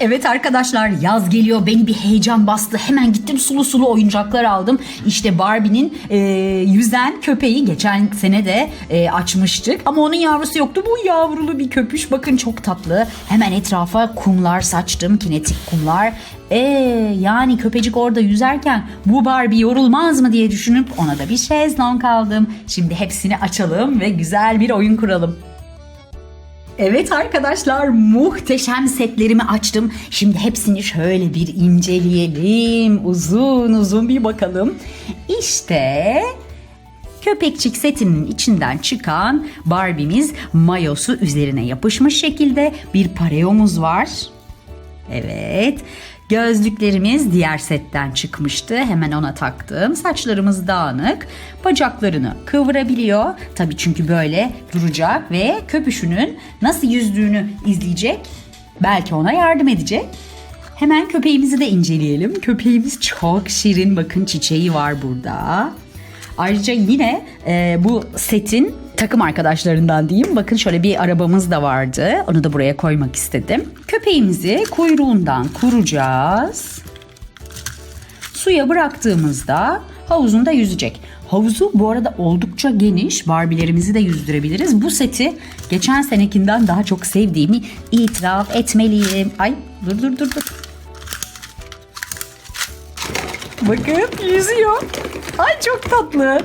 Evet arkadaşlar yaz geliyor beni bir heyecan bastı. Hemen gittim sulu sulu oyuncaklar aldım. İşte Barbie'nin e, yüzen köpeği geçen sene de e, açmıştık. Ama onun yavrusu yoktu. Bu yavrulu bir köpüş. Bakın çok tatlı. Hemen etrafa kumlar saçtım. Kinetik kumlar. E yani köpecik orada yüzerken bu Barbie yorulmaz mı diye düşünüp ona da bir şezlong aldım. Şimdi hepsini açalım ve güzel bir oyun kuralım. Evet arkadaşlar muhteşem setlerimi açtım. Şimdi hepsini şöyle bir inceleyelim. Uzun uzun bir bakalım. İşte köpekçik setinin içinden çıkan Barbie'miz mayosu üzerine yapışmış şekilde bir pareyomuz var. Evet. Gözlüklerimiz diğer setten çıkmıştı. Hemen ona taktım. Saçlarımız dağınık. Bacaklarını kıvırabiliyor. Tabii çünkü böyle duracak ve köpüşünün nasıl yüzdüğünü izleyecek. Belki ona yardım edecek. Hemen köpeğimizi de inceleyelim. Köpeğimiz çok şirin. Bakın çiçeği var burada. Ayrıca yine e, bu setin takım arkadaşlarından diyeyim. Bakın şöyle bir arabamız da vardı. Onu da buraya koymak istedim. Köpeğimizi kuyruğundan kuracağız. Suya bıraktığımızda havuzunda yüzecek. Havuzu bu arada oldukça geniş. Barbie'lerimizi de yüzdürebiliriz. Bu seti geçen senekinden daha çok sevdiğimi itiraf etmeliyim. Ay dur dur dur dur. Bakın yüzüyor. Ay çok tatlı.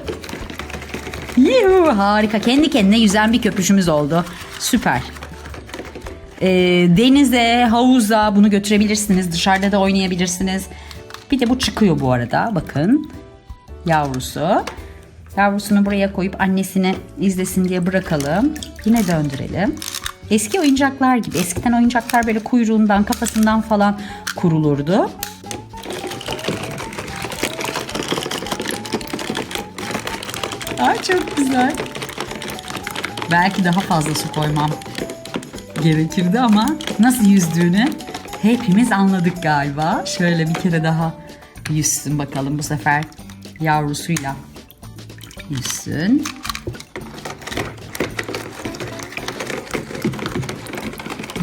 Yuhu, harika. Kendi kendine yüzen bir köpüşümüz oldu. Süper. Ee, denize, havuza bunu götürebilirsiniz. Dışarıda da oynayabilirsiniz. Bir de bu çıkıyor bu arada. Bakın. Yavrusu. Yavrusunu buraya koyup annesini izlesin diye bırakalım. Yine döndürelim. Eski oyuncaklar gibi. Eskiden oyuncaklar böyle kuyruğundan, kafasından falan kurulurdu. Ay çok güzel. Belki daha fazla su koymam gerekirdi ama nasıl yüzdüğünü hepimiz anladık galiba. Şöyle bir kere daha yüzsün bakalım bu sefer yavrusuyla yüzsün.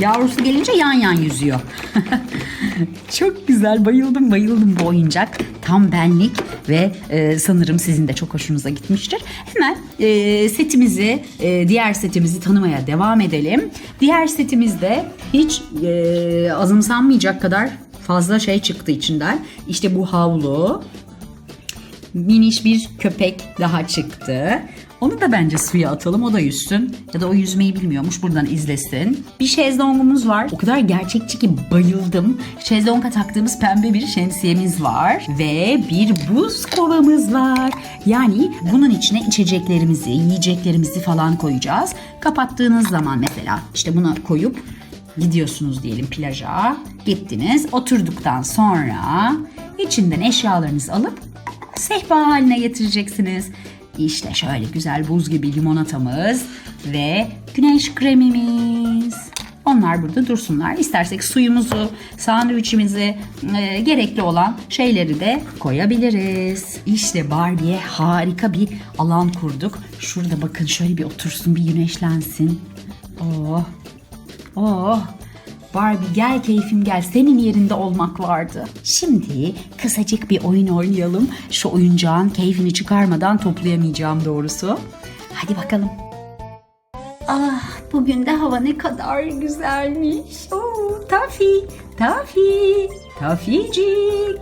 Yavrusu gelince yan yan yüzüyor. çok güzel bayıldım bayıldım bu oyuncak. Tam benlik ve e, sanırım sizin de çok hoşunuza gitmiştir. Hemen e, setimizi, e, diğer setimizi tanımaya devam edelim. Diğer setimizde hiç e, azımsanmayacak kadar fazla şey çıktı içinden. İşte bu havlu, miniş bir köpek daha çıktı. Onu da bence suya atalım o da yüzsün. Ya da o yüzmeyi bilmiyormuş buradan izlesin. Bir şezlongumuz var. O kadar gerçekçi ki bayıldım. Şezlonga taktığımız pembe bir şemsiyemiz var. Ve bir buz kovamız var. Yani bunun içine içeceklerimizi, yiyeceklerimizi falan koyacağız. Kapattığınız zaman mesela işte bunu koyup gidiyorsunuz diyelim plaja. Gittiniz. Oturduktan sonra içinden eşyalarınızı alıp sehpa haline getireceksiniz. İşte şöyle güzel buz gibi limonatamız ve güneş kremimiz. Onlar burada dursunlar. İstersek suyumuzu, sandviçimizi, e, gerekli olan şeyleri de koyabiliriz. İşte Barbie'ye harika bir alan kurduk. Şurada bakın şöyle bir otursun, bir güneşlensin. Oh, oh. Barbie gel keyfim gel senin yerinde olmak vardı. Şimdi kısacık bir oyun oynayalım. Şu oyuncağın keyfini çıkarmadan toplayamayacağım doğrusu. Hadi bakalım. Ah bugün de hava ne kadar güzelmiş. Oo, Tafi, Tafi, Taficik.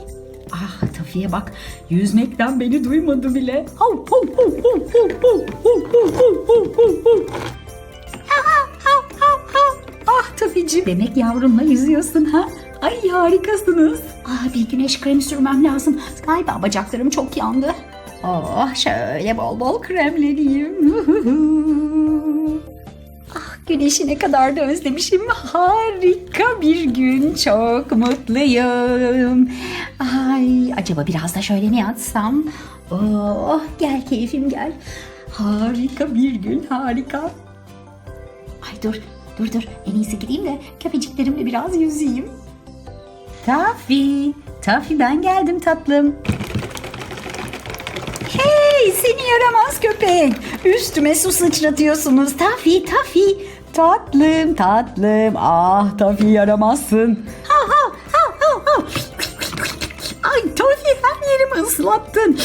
Ah Tafi'ye bak yüzmekten beni duymadı bile. Hav, hav, hav, hav, hav, hav, hav, hav, hav, hav, hav, Tafici. Demek yavrumla yüzüyorsun ha? Ay harikasınız. Ah bir güneş kremi sürmem lazım. Galiba bacaklarım çok yandı. Oh şöyle bol bol kremleneyim. ah güneşi ne kadar da özlemişim. Harika bir gün. Çok mutluyum. Ay acaba biraz da şöyle mi yatsam? Oh gel keyfim gel. Harika bir gün harika. Ay dur, dur dur. En iyisi gideyim de köpeciklerimle biraz yüzeyim. Tafi, Tafi ben geldim tatlım. Hey seni yaramaz köpek. Üstüme su sıçratıyorsunuz. Tafi, Tafi. tatlım tatlım. Ah Tafi yaramazsın. Ha ha ha ha ha. Ay Tafi her yerimi ıslattın.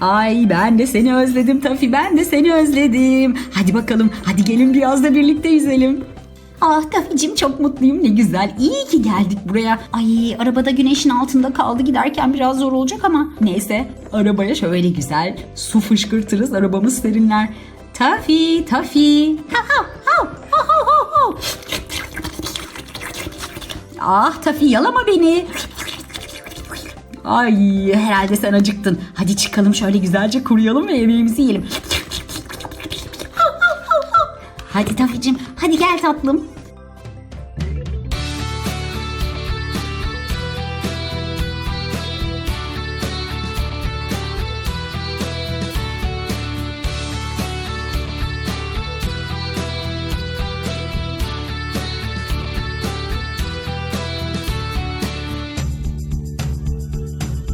Ay ben de seni özledim Tafi ben de seni özledim. Hadi bakalım hadi gelin biraz da birlikte yüzelim. Ah Tafi'cim çok mutluyum ne güzel. İyi ki geldik buraya. Ay arabada güneşin altında kaldı giderken biraz zor olacak ama neyse arabaya şöyle güzel su fışkırtırız arabamız serinler. Tafi Tafi. Ha ha ha ha ha ha. Ah Tafi yalama beni. Ay herhalde sen acıktın. Hadi çıkalım şöyle güzelce kuruyalım ve yemeğimizi yiyelim. Hadi Tafi'cim hadi gel tatlım.